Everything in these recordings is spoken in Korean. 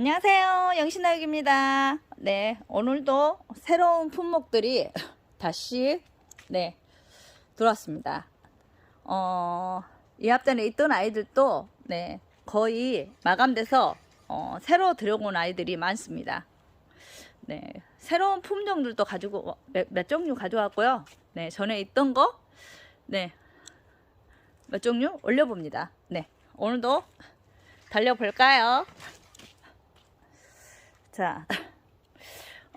안녕하세요. 영신아육입니다. 네, 오늘도 새로운 품목들이 다시 네 들어왔습니다. 어, 이 앞전에 있던 아이들도 네 거의 마감돼서 어, 새로 들어온 아이들이 많습니다. 네, 새로운 품종들도 가지고 몇, 몇 종류 가져왔고요. 네, 전에 있던 거 네. 몇 종류 올려봅니다. 네. 오늘도 달려볼까요? 자,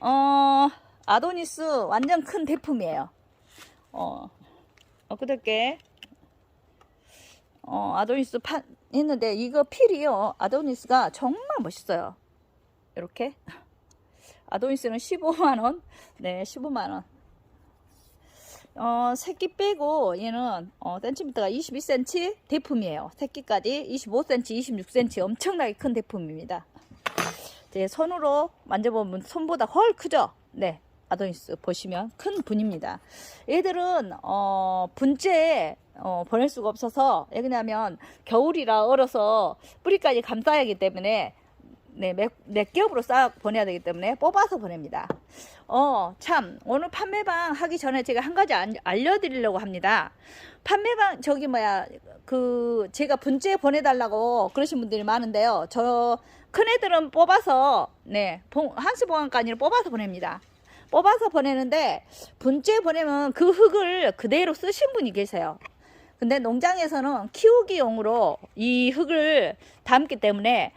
어, 아도니스 완전 큰 대품이에요. 어, 엊그저께, 어, 아도니스 판, 했는데, 이거 필이요. 아도니스가 정말 멋있어요. 이렇게. 아도니스는 15만원. 네, 15만원. 어, 새끼 빼고 얘는 어, 센티미터가 22cm 대품이에요. 새끼까지 25cm, 26cm 엄청나게 큰 대품입니다. 제 손으로 만져보면 손보다 훨 크죠? 네. 아도니스 보시면 큰 분입니다. 얘들은 어, 분재에 어, 보낼 수가 없어서 왜냐하면 겨울이라 얼어서 뿌리까지 감싸야 하기 때문에 네, 몇, 몇 겹으로 쌓아 보내야 되기 때문에 뽑아서 보냅니다. 어, 참, 오늘 판매방 하기 전에 제가 한 가지 안- 알려드리려고 합니다. 판매방, 저기 뭐야, 그, 제가 분재 보내달라고 그러신 분들이 많은데요. 저, 큰 애들은 뽑아서, 네, 봉- 한스보안까지는 뽑아서 보냅니다. 뽑아서 보내는데, 분재 보내면 그 흙을 그대로 쓰신 분이 계세요. 근데 농장에서는 키우기용으로 이 흙을 담기 때문에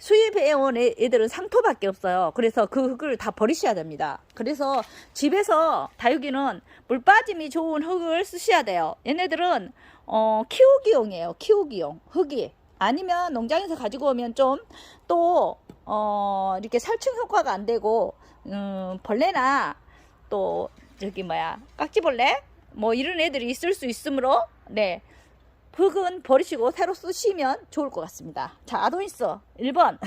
수입해온 애- 애들은 상토밖에 없어요. 그래서 그 흙을 다 버리셔야 됩니다. 그래서 집에서 다육이는 물 빠짐이 좋은 흙을 쓰셔야 돼요. 얘네들은 어, 키우기용이에요. 키우기용 흙이 아니면 농장에서 가지고 오면 좀또 어, 이렇게 살충 효과가 안 되고 음, 벌레나 또 저기 뭐야 깍지벌레 뭐 이런 애들이 있을 수 있으므로 네 흙은 버리시고 새로 쓰시면 좋을 것 같습니다. 자, 아도니스 1번.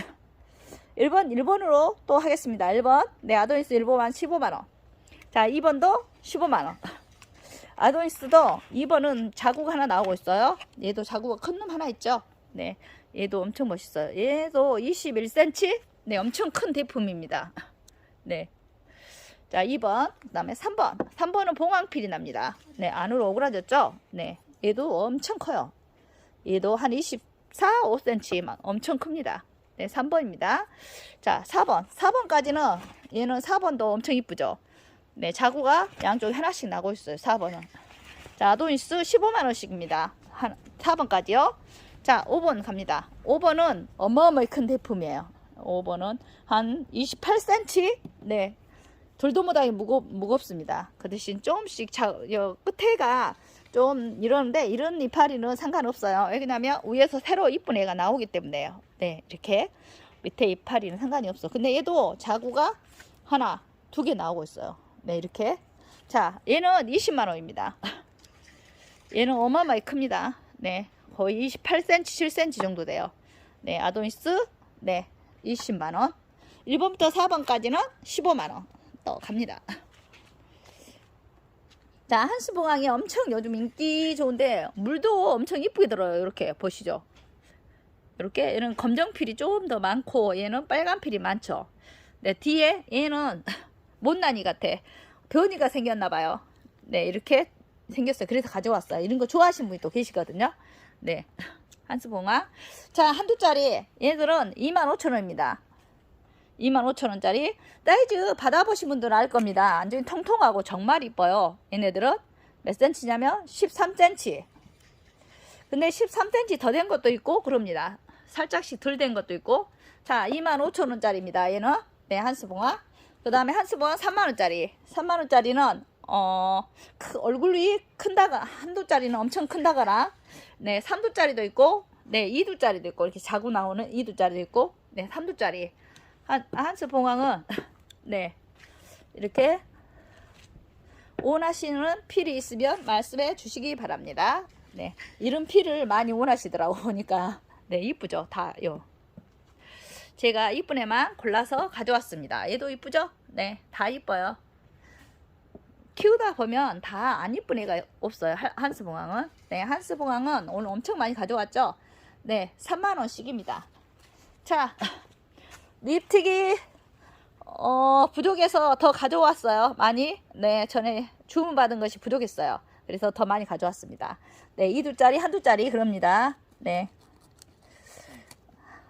1번, 1번으로 또 하겠습니다. 1번. 네, 아도니스 1번만 15만원. 자, 2번도 15만원. 아도니스도 2번은 자국 하나 나오고 있어요. 얘도 자국가 큰 놈 하나 있죠. 네, 얘도 엄청 멋있어요. 얘도 21cm. 네, 엄청 큰 대품입니다. 네. 자, 2번. 그 다음에 3번. 3번은 봉황필이 납니다. 네, 안으로 오그라졌죠? 네. 얘도 엄청 커요. 얘도 한 24, 5cm만 엄청 큽니다. 네, 3번입니다. 자, 4번. 4번까지는 얘는 4번도 엄청 이쁘죠? 네, 자구가 양쪽에 하나씩 나고 있어요. 4번은. 자, 아도니스 15만 원씩입니다. 한 4번까지요. 자, 5번 갑니다. 5번은 어마어마하게 큰 제품이에요. 5번은 한 28cm? 네. 돌도 못하게 무겁, 무겁습니다. 그 대신 조금씩 자, 여, 끝에가 좀 이러는데 이런 이파리는 상관없어요. 왜냐면 위에서 새로 이쁜 애가 나오기 때문에요. 네, 이렇게 밑에 이파리는 상관이 없어. 근데 얘도 자구가 하나, 두 개 나오고 있어요. 네, 이렇게. 자, 얘는 20만 원입니다. 얘는 어마어마하게 큽니다. 네, 거의 28cm, 7cm 정도 돼요. 네, 아도니스, 네, 20만 원. 1번부터 4번까지는 15만 원. 또 갑니다. 자, 한스봉황이 엄청 요즘 인기 좋은데 물도 엄청 이쁘게 들어요. 이렇게 보시죠. 이렇게 얘는 검정필이 좀 더 많고 얘는 빨간필이 많죠. 네, 뒤에 얘는 못난이 같아. 변이가 생겼나 봐요. 네, 이렇게 생겼어요. 그래서 가져왔어요. 이런 거 좋아하시는 분이 또 계시거든요. 네. 한스봉황. 자, 한두 짜리 얘들은 25,000원입니다. 25,000원짜리 사이즈 받아보신 분들은 알 겁니다. 완전히 통통하고 정말 이뻐요. 얘네들은 몇 cm냐면 13cm. 근데 13cm 더 된 것도 있고 그럽니다. 살짝씩 덜 된 것도 있고 자 25,000원짜리입니다. 얘는 네 한스봉아 그 다음에 한스봉아 3만원짜리 3만원짜리는 어 크- 얼굴이 큰다가 한두짜리는 엄청 큰다거나 네 3두짜리도 있고 네 2두짜리도 있고 이렇게 자고 나오는 2두짜리도 있고 네 3두짜리 한, 한스 봉황은 네 이렇게 원하시는 필이 있으면 말씀해 주시기 바랍니다. 네 이런 필을 많이 원하시더라고 보니까 네 이쁘죠 다요. 제가 이쁜 애만 골라서 가져왔습니다. 얘도 이쁘죠? 네 다 이뻐요. 키우다 보면 다 안 이쁜 애가 없어요. 한- 한스봉황은. 네, 한스봉황은 오늘 엄청 많이 가져왔죠? 네, 3만원씩입니다. 자, 립틱이 어, 부족해서 더 가져왔어요. 많이. 네, 전에 주문 받은 것이 부족했어요. 그래서 더 많이 가져왔습니다. 네, 2두짜리, 한두짜리 그럽니다. 네.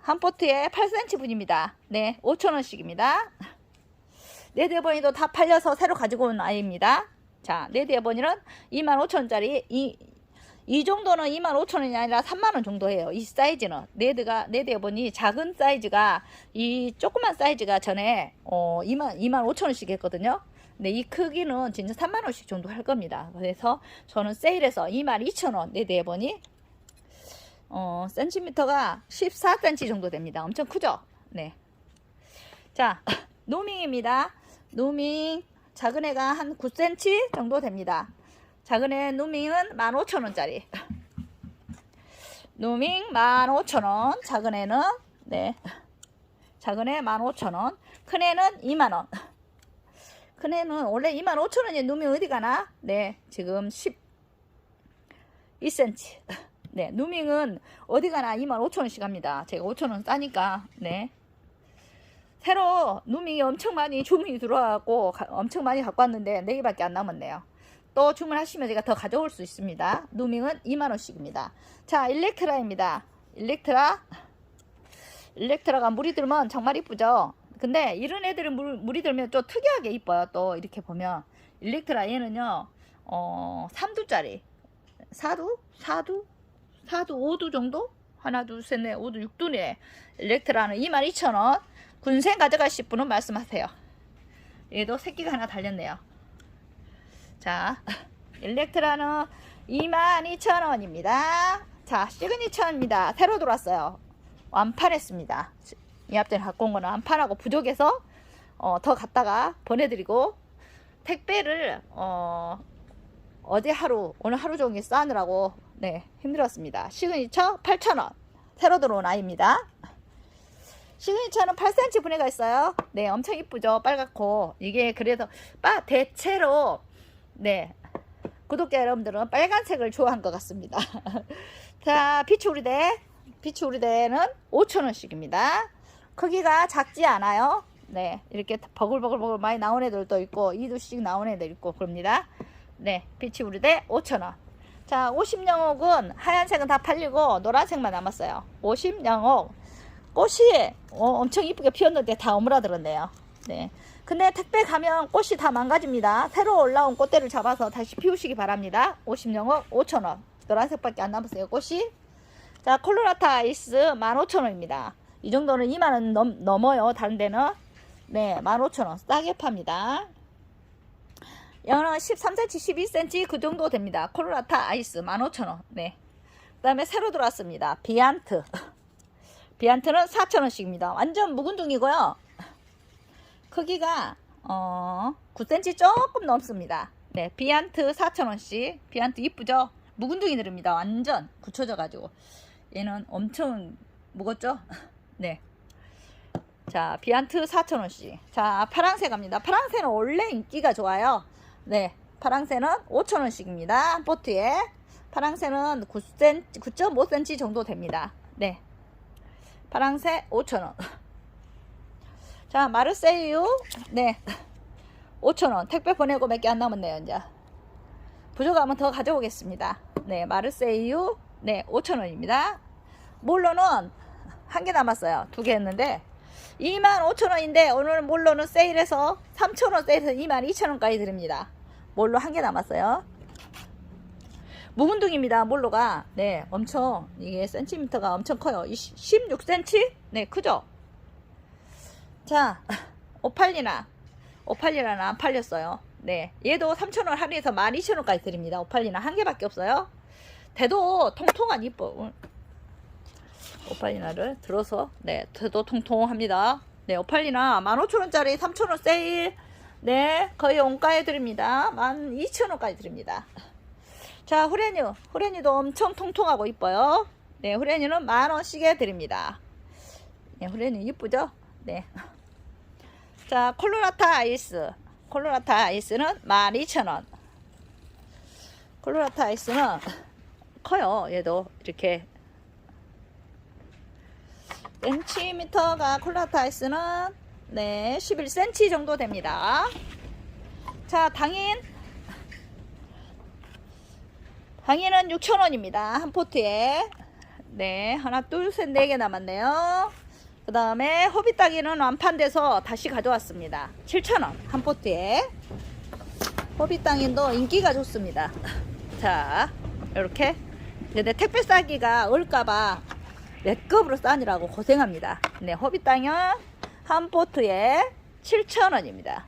한 포트에 8cm 분입니다. 네, 5,000원씩입니다. 네드 에버니도 다 팔려서 새로 가지고 온 아이입니다. 자, 에버니는 25,000원짜리, 이, 이 정도는 25,000원이 아니라 3만원 정도 해요. 이 사이즈는. 네드가, 네드 에버니 작은 사이즈가, 이 조그만 사이즈가 전에, 어, 2만, 25,000원씩 했거든요. 근데 이 크기는 진짜 3만원씩 정도 할 겁니다. 그래서 저는 세일해서 22,000원 네드 에버니, 어, 센티미터가 14cm 정도 됩니다. 엄청 크죠? 네. 자, 노밍입니다. 노밍. 작은 애가 한 9cm 정도 됩니다. 작은 애 노밍은 15,000원짜리. 노밍 15,000원. 작은 애는, 네. 작은 애 15,000원. 큰 애는 2만원. 큰 애는 원래 25,000원이 노밍 어디 가나? 네. 지금 12cm. 네, 누밍은 어디 가나 25,000원씩 합니다. 제가 5,000원 싸니까, 네. 새로 누밍이 엄청 많이 주문이 들어와갖고 가- 엄청 많이 갖고 왔는데 4개밖에 안 남았네요. 또 주문하시면 제가 더 가져올 수 있습니다. 누밍은 2만원씩입니다. 자, 일렉트라입니다. 일렉트라. 일렉트라가 물이 들면 정말 이쁘죠? 근데 이런 애들은 물, 물이 들면 좀 특이하게 이뻐요. 또 이렇게 보면. 일렉트라 얘는요, 어, 3두짜리. 4두? 4두? 4두, 5두 정도? 하나, 둘, 셋, 넷, 5두, 6두네. 일렉트라는 22,000원. 군생 가져가실 분은 말씀하세요. 얘도 새끼가 하나 달렸네요. 자, 일렉트라는 22,000원입니다. 자, 시그니처입니다. 새로 들어왔어요. 완판했습니다. 이 앞전에 갖고 온 거는 완판하고 부족해서 어, 더 갖다가 보내드리고 택배를 어, 어제 하루 오늘 하루 종일 싸느라고 네 힘들었습니다. 시그니처 8,000원 새로 들어온 아이입니다. 시그니처는 8cm 분해가 있어요. 네 엄청 이쁘죠 빨갛고 이게 그래서 빠 대체로 네 구독자 여러분들은 빨간색을 좋아한 것 같습니다. 자 피추우리대 피추우리대는 5,000원씩입니다. 크기가 작지 않아요. 네 이렇게 버글버글버글 많이 나온 애들도 있고 2두씩 나온 애들 있고 그럽니다. 네, 빛이 우리대 5,000원. 자, 50영옥은 하얀색은 다 팔리고 노란색만 남았어요. 50영옥. 꽃이 어, 엄청 이쁘게 피었는데 다 오므라들었네요. 네. 근데 택배 가면 꽃이 다 망가집니다. 새로 올라온 꽃대를 잡아서 다시 피우시기 바랍니다. 50영옥 5,000원. 노란색밖에 안 남았어요. 꽃이. 자, 콜로라타 아이스 15,000원입니다. 이 정도는 2만원 넘, 넘어요. 다른 데는. 네, 15,000원. 싸게 팝니다. 이거는 13cm, 12cm 그 정도 됩니다. 콜로라타 아이스 15,000원. 네. 그 다음에 새로 들어왔습니다. 비안트. 비안트는 4,000원씩입니다. 완전 묵은둥이고요. 크기가 어 9cm 조금 넘습니다. 네, 비안트 4,000원씩. 비안트 이쁘죠? 묵은둥이 들입니다. 완전 굳혀져 가지고. 얘는 엄청 무겁죠? 네. 자, 비안트 4,000원씩. 자, 파랑새 갑니다. 파랑새는 원래 인기가 좋아요. 네, 파랑새는 5,000원씩입니다. 한 포트에. 파랑새는 9cm, 9.5cm 정도 됩니다. 네. 파랑새 5,000원. 자, 마르세유. 네. 5,000원. 택배 보내고 몇 개 안 남았네요, 이제. 부족하면 더 가져오겠습니다. 네, 마르세유. 네, 5,000원입니다. 몰로는 한 개 남았어요. 두 개 했는데 25,000원인데 오늘 몰로는 세일해서 3,000원 세일해서 22,000원까지 드립니다. 몰로 한 개 남았어요. 묵은둥입니다. 몰로가 네 엄청 이게 센티미터가 엄청 커요. 16cm? 네 크죠? 자 오팔리나 오팔리나는 안 팔렸어요. 네 얘도 3,000원 할인해서 12,000원까지 드립니다. 오팔리나 한 개밖에 없어요. 대도 통통한 이뻐. 오팔리나를 들어서 네 대도 통통합니다. 네 오팔리나 15,000원짜리 3,000원 세일 네 거의 원가에 드립니다. 12,000원까지 드립니다. 자 후레뉴 후레뉴도 엄청 통통하고 이뻐요. 네 후레뉴는 만원씩에 드립니다. 네 후레뉴 이쁘죠? 네. 자 콜로라타 아이스 콜로라타 아이스는 12,000원 콜로라타 아이스는 커요 얘도 이렇게 센티미터가 콜라타이스는 네 11cm 정도 됩니다. 자 당인 당인은 6,000원입니다. 한 포트에 네 하나 둘 셋 네 개 남았네요. 그 다음에 허비따기는 완판돼서 다시 가져왔습니다. 7,000원 한 포트에 허비땅인도 인기가 좋습니다. 자 이렇게 근데 택배 싸기가 올까봐 맥급으로 싸느라고 고생합니다. 네 허비땅은 한 포트에 7,000원입니다.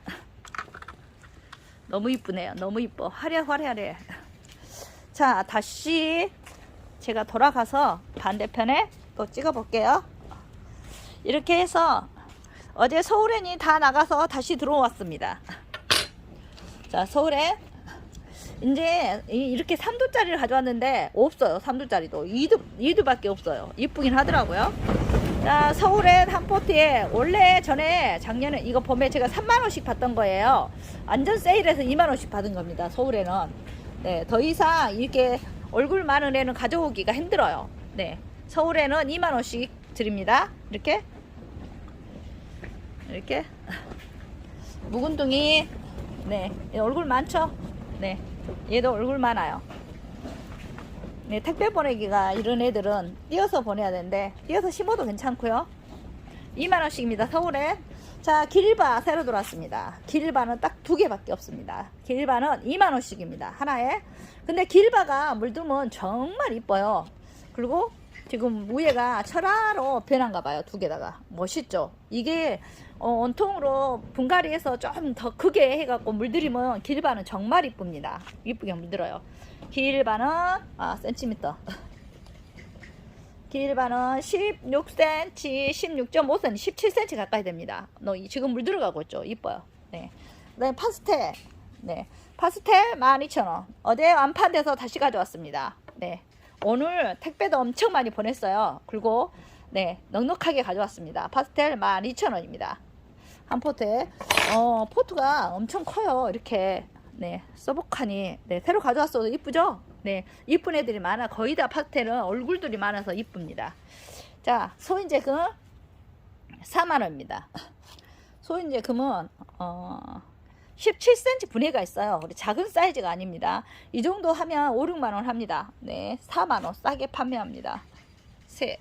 너무 이쁘네요. 너무 이뻐. 화려 화려해. 자 다시 제가 돌아가서 반대편에 또 찍어 볼게요. 이렇게 해서 어제 서울엔이 다 나가서 다시 들어왔습니다. 자, 서울에 이제 이- 이렇게 3두짜리를 가져왔는데 없어요. 3두짜리도 2두 2두밖에 없어요. 이쁘긴 하더라고요. 자, 서울엔 한 포트에 원래 전에 작년에 이거 봄에 제가 3만 원씩 받던 거예요. 완전 세일해서 2만 원씩 받은 겁니다. 서울에는 네, 더 이상 이렇게 얼굴 많은 애는 가져오기가 힘들어요. 네, 서울에는 2만 원씩 드립니다. 이렇게 이렇게. 묵은둥이. 네. 얘 얼굴 많죠? 네. 얘도 얼굴 많아요. 네 택배 보내기가 이런 애들은 띄어서 보내야 되는데 띄어서 심어도 괜찮고요. 2만원씩입니다 서울에. 자 길바 새로 들어왔습니다. 길바는 딱 두 개밖에 없습니다. 길바는 2만원씩입니다 하나에. 근데 길바가 물들면 정말 이뻐요. 그리고 지금 위에가 철화로 변한가 봐요 두 개다가. 멋있죠? 이게 어, 원통으로 분갈이해서 좀 더 크게 해갖고 물들이면 길바는 정말 이쁩니다. 이쁘게 물들어요. 길바는 아 센티미터. 길바는 16cm 16.5cm 17cm 가까이 됩니다. 너 이- 지금 물 들어가고 있죠? 이뻐요. 네. 그다음에 파스텔. 네. 파스텔 12,000원. 어제 완판돼서 다시 가져왔습니다. 네 오늘 택배도 엄청 많이 보냈어요. 그리고 네 넉넉하게 가져왔습니다. 파스텔 12,000원입니다. 한 포트에 어 포트가 엄청 커요. 이렇게 네 소복하니 네 새로 가져왔어도 이쁘죠? 네 이쁜 애들이 많아. 거의 다 파스텔은 얼굴들이 많아서 이쁩니다. 자 소인제 금 4만 원입니다. 소인제 금은 어 17cm 분해가 있어요. 우리 작은 사이즈가 아닙니다. 이 정도 하면 5, 6만 원 합니다. 네, 4만 원 싸게 판매합니다. 셋,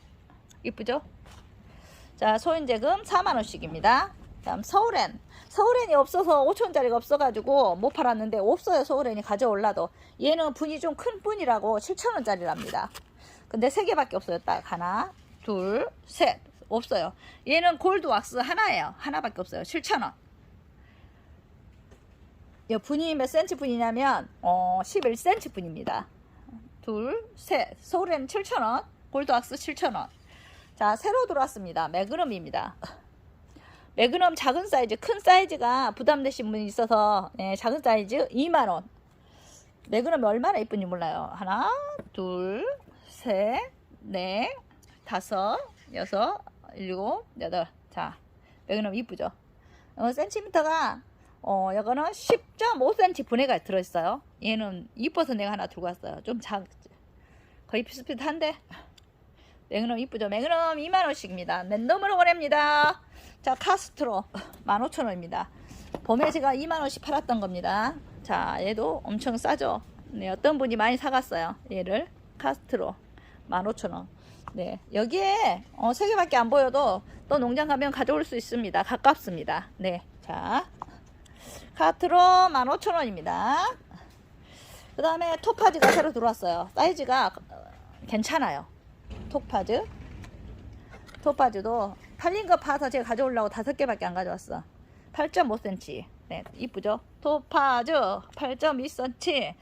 이쁘죠? 자, 소인제금 4만 원씩입니다. 다음 서울엔 서울엔이 없어서 5천원짜리가 없어가지고 못 팔았는데 없어요. 서울엔이 가져올라도 얘는 분이 좀 큰 분이라고 7천원짜리랍니다. 근데 세 개밖에 없어요. 딱 하나, 둘, 셋 없어요. 얘는 골드 왁스 하나예요. 하나밖에 없어요. 7천원. 이 분이 몇 센치 분이냐면 어 11cm 분입니다. 둘, 셋. 서울에는 7,000원. 골드왁스 7,000원. 자, 새로 들어왔습니다. 매그넘입니다. 매그넘 작은 사이즈, 큰 사이즈가 부담되신 분이 있어서 네, 작은 사이즈 2만 원. 매그넘이 얼마나 이쁜지 몰라요. 하나, 둘, 셋, 넷, 다섯, 여섯, 일곱, 여덟. 자, 매그넘 이쁘죠? 어, 센티미터가 어, 이거는 10.5cm 분해가 들어있어요. 얘는 이뻐서 내가 하나 들고 왔어요. 좀 작, 거의 비슷비슷한데. 매그넘 이쁘죠? 매그넘 2만원씩입니다. 랜덤으로 보냅니다. 자, 카스트로 15,000원입니다. 봄에 제가 2만원씩 팔았던 겁니다. 자, 얘도 엄청 싸죠? 네, 어떤 분이 많이 사갔어요. 얘를. 카스트로 15,000원. 네, 여기에 어, 3개밖에 안 보여도 또 농장 가면 가져올 수 있습니다. 가깝습니다. 네, 자. 카트로 15,000원입니다. 그 다음에 토파즈가 새로 들어왔어요. 사이즈가 어, 괜찮아요. 토파즈. 토파즈도 팔린 거 파서 제가 가져오려고 다섯 개밖에 안 가져왔어. 8.5cm. 네, 이쁘죠? 토파즈 8.2cm.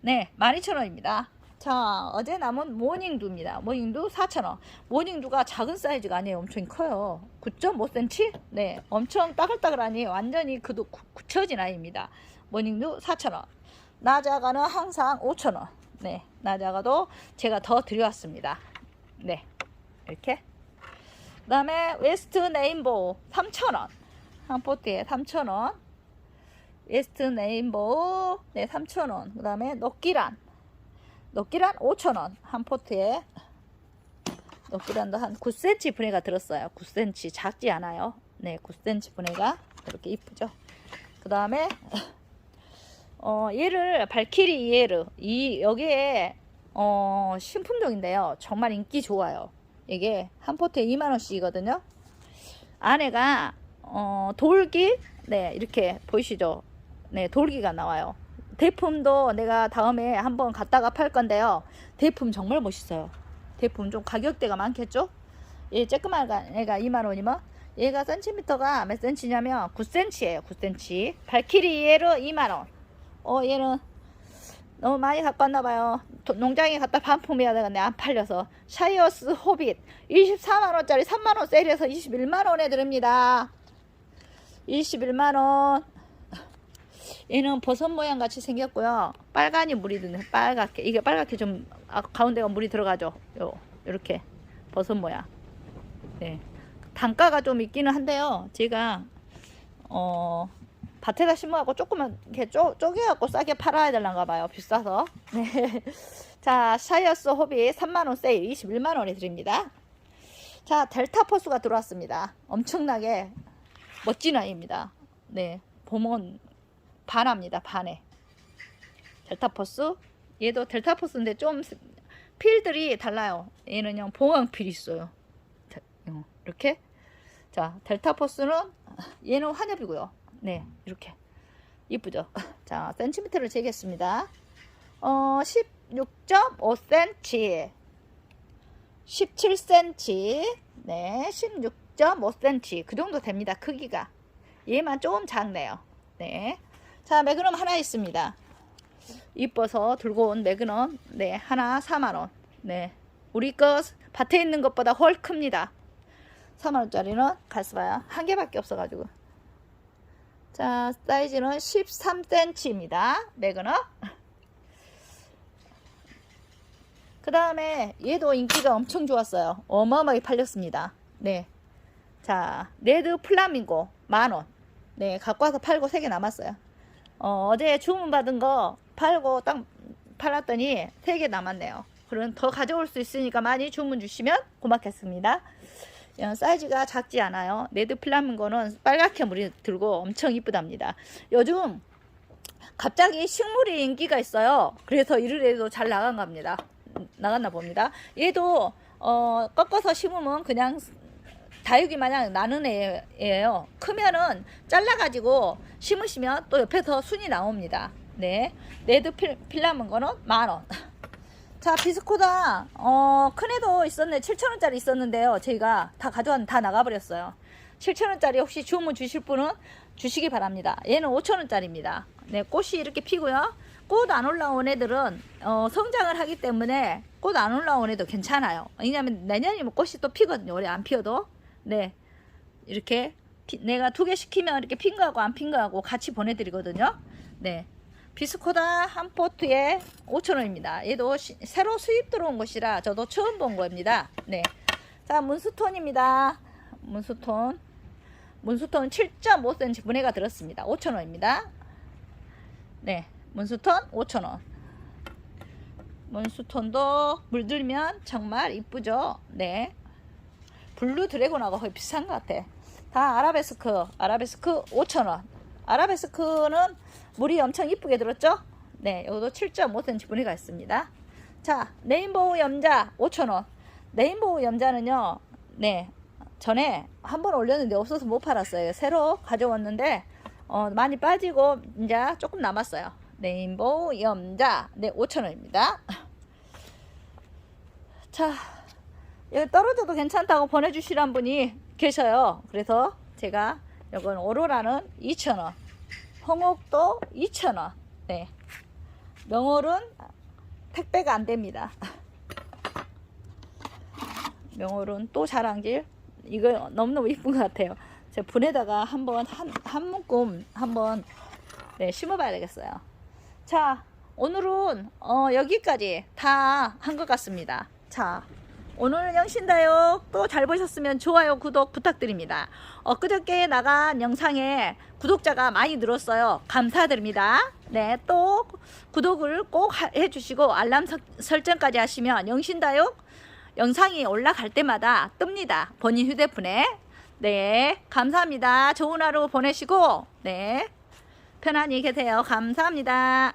네, 12,000원입니다. 자, 어제 남은 모닝두입니다. 모닝두 4,000원. 모닝두가 작은 사이즈가 아니에요. 엄청 커요. 9.5cm? 네, 엄청 따글따글하니 완전히 그도 구- 굳혀진 아이입니다. 모닝두 4,000원. 나자가는 항상 5,000원. 네, 나자가도 제가 더 드려왔습니다. 네, 이렇게. 그 다음에 웨스트 네임보우 3,000원. 한 포트에 3,000원. 웨스트 네임보우 네, 3,000원. 그 다음에 녹기란. 녹기란 5,000원. 한 포트에 노브란도 한 9cm 분해가 들었어요. 9cm 작지 않아요. 네, 9cm 분해가 이렇게 이쁘죠. 그 다음에 어, 얘를 발키리 이에르 이 여기에 어, 신품종인데요. 정말 인기 좋아요. 이게 한 포트에 2만 원씩이거든요. 안에가 어, 돌기 네 이렇게 보이시죠? 네 돌기가 나와요. 대품도 내가 다음에 한번 갖다가 팔 건데요. 대품 정말 멋있어요. 대품 좀 가격대가 많겠죠? 얘 쬐끄만 애가 2만 원이면 얘가 센티미터가 몇 센치냐면 9cm예요. 9cm. 발키리 얘로 2만 원. 어 얘는 너무 많이 갖고 왔나 봐요. 도- 농장에 갖다 반품해야 되는데 안 팔려서 샤이어스 호빗 24만 원짜리 3만 원 세일해서 21만 원에 드립니다. 21만 원. 얘는 버섯 모양 같이 생겼고요. 빨간이 물이 드네. 빨갛게 이게 빨갛게 좀 아, 가운데가 물이 들어가죠. 요 이렇게 버섯 모양. 네. 단가가 좀 있기는 한데요. 제가 어 밭에다 심어갖고 조금만 이렇게 쪼, 쪼개갖고 싸게 팔아야 될란가 봐요. 비싸서. 네. 자, 샤이어스 호비 3만원 세일 21만원에 드립니다. 자, 델타 포스가 들어왔습니다. 엄청나게 멋진 아이입니다. 네. 보면 반합니다. 반해. 델타 포스. 얘도 델타 포스인데 좀 필들이 달라요. 얘는요, 봉황필이 있어요. 자, 어, 이렇게. 자, 델타 포스는 얘는 환엽이고요. 네, 이렇게 이쁘죠. 자, 센티미터를 재겠습니다. 어, 16.5cm, 17cm, 네, 16.5cm 그 정도 됩니다. 크기가 얘만 조금 작네요. 네, 자, 매그넘 하나 있습니다. 이뻐서 들고 온 매그넘 네 하나 4만 원. 네, 우리 거 밭에 있는 것보다 훨 큽니다. 4만 원짜리는 가스바야 한 개밖에 없어가지고. 자, 사이즈는 13cm입니다. 매그너. 그 다음에 얘도 인기가 엄청 좋았어요. 어마어마하게 팔렸습니다. 네. 자, 레드 플라밍고 만원. 네, 갖고 와서 팔고 3개 남았어요. 어, 어제 주문 받은 거 팔고 딱 팔았더니 3개 남았네요. 그럼 더 가져올 수 있으니까 많이 주문 주시면 고맙겠습니다. 어, 사이즈가 작지 않아요. 레드 플라밍고는 빨갛게 물이 들고 엄청 이쁘답니다. 요즘 갑자기 식물이 인기가 있어요. 그래서 이르래도 잘 나간 겁니다. 나갔나 봅니다. 얘도 어, 꺾어서 심으면 그냥 다육이 마냥 나는 애예요. 크면은 잘라가지고 심으시면 또 옆에서 순이 나옵니다. 네, 레드 필, 필라밍고는 만 원. 자, 비스코다. 어, 큰 애도 있었네. 7,000원짜리 있었는데요. 저희가 다 가져왔, 다 나가버렸어요. 7,000원짜리 혹시 주문 주실 분은 주시기 바랍니다. 얘는 5,000원짜리입니다. 네, 꽃이 이렇게 피고요. 꽃 안 올라온 애들은, 어, 성장을 하기 때문에 꽃 안 올라온 애도 괜찮아요. 왜냐면 내년이면 꽃이 또 피거든요. 올해 안 피어도. 네. 이렇게 피- 내가 두 개 시키면 이렇게 핀 거하고 안핀 거하고 같이 보내드리거든요. 네. 비스코다 한 포트에 5,000원입니다. 얘도 시- 새로 수입 들어온 것이라 저도 처음 본 겁니다. 네. 자, 문수톤입니다. 문수톤. 문수톤 7.5cm 분해가 들었습니다. 5,000원입니다. 네. 문수톤 5,000원. 문수톤도 물들면 정말 이쁘죠? 네. 블루 드래곤하고 거의 비슷한 것 같아. 다 아라베스크, 아라베스크 5,000원. 아라베스크는 물이 엄청 이쁘게 들었죠? 네, 이것도 7.5cm 분해가 있습니다. 자, 레인보우 염자 5,000원. 레인보우 염자는요, 네, 전에 한 번 올렸는데 없어서 못 팔았어요. 새로 가져왔는데, 어, 많이 빠지고, 이제 조금 남았어요. 레인보우 염자, 네, 5,000원입니다. 자, 여기 떨어져도 괜찮다고 보내주시란 분이 계셔요. 그래서 제가 이건 오로라는 2,000원, 홍옥도 2,000원. 네. 명월은 택배가 안 됩니다. 명월은 또 자랑질. 이거 너무너무 이쁜 것 같아요. 제가 분에다가 한번 한, 한 묶음 한번 네, 심어봐야 되겠어요. 자, 오늘은 어, 여기까지 다 한 것 같습니다. 자, 오늘 영신다육 또 잘 보셨으면 좋아요, 구독 부탁드립니다. 엊그저께 나간 영상에 구독자가 많이 늘었어요. 감사드립니다. 네, 또 구독을 꼭 하- 해주시고 알람 서- 설정까지 하시면 영신다육 영상이 올라갈 때마다 뜹니다. 본인 휴대폰에. 네, 감사합니다. 좋은 하루 보내시고, 네, 편안히 계세요. 감사합니다.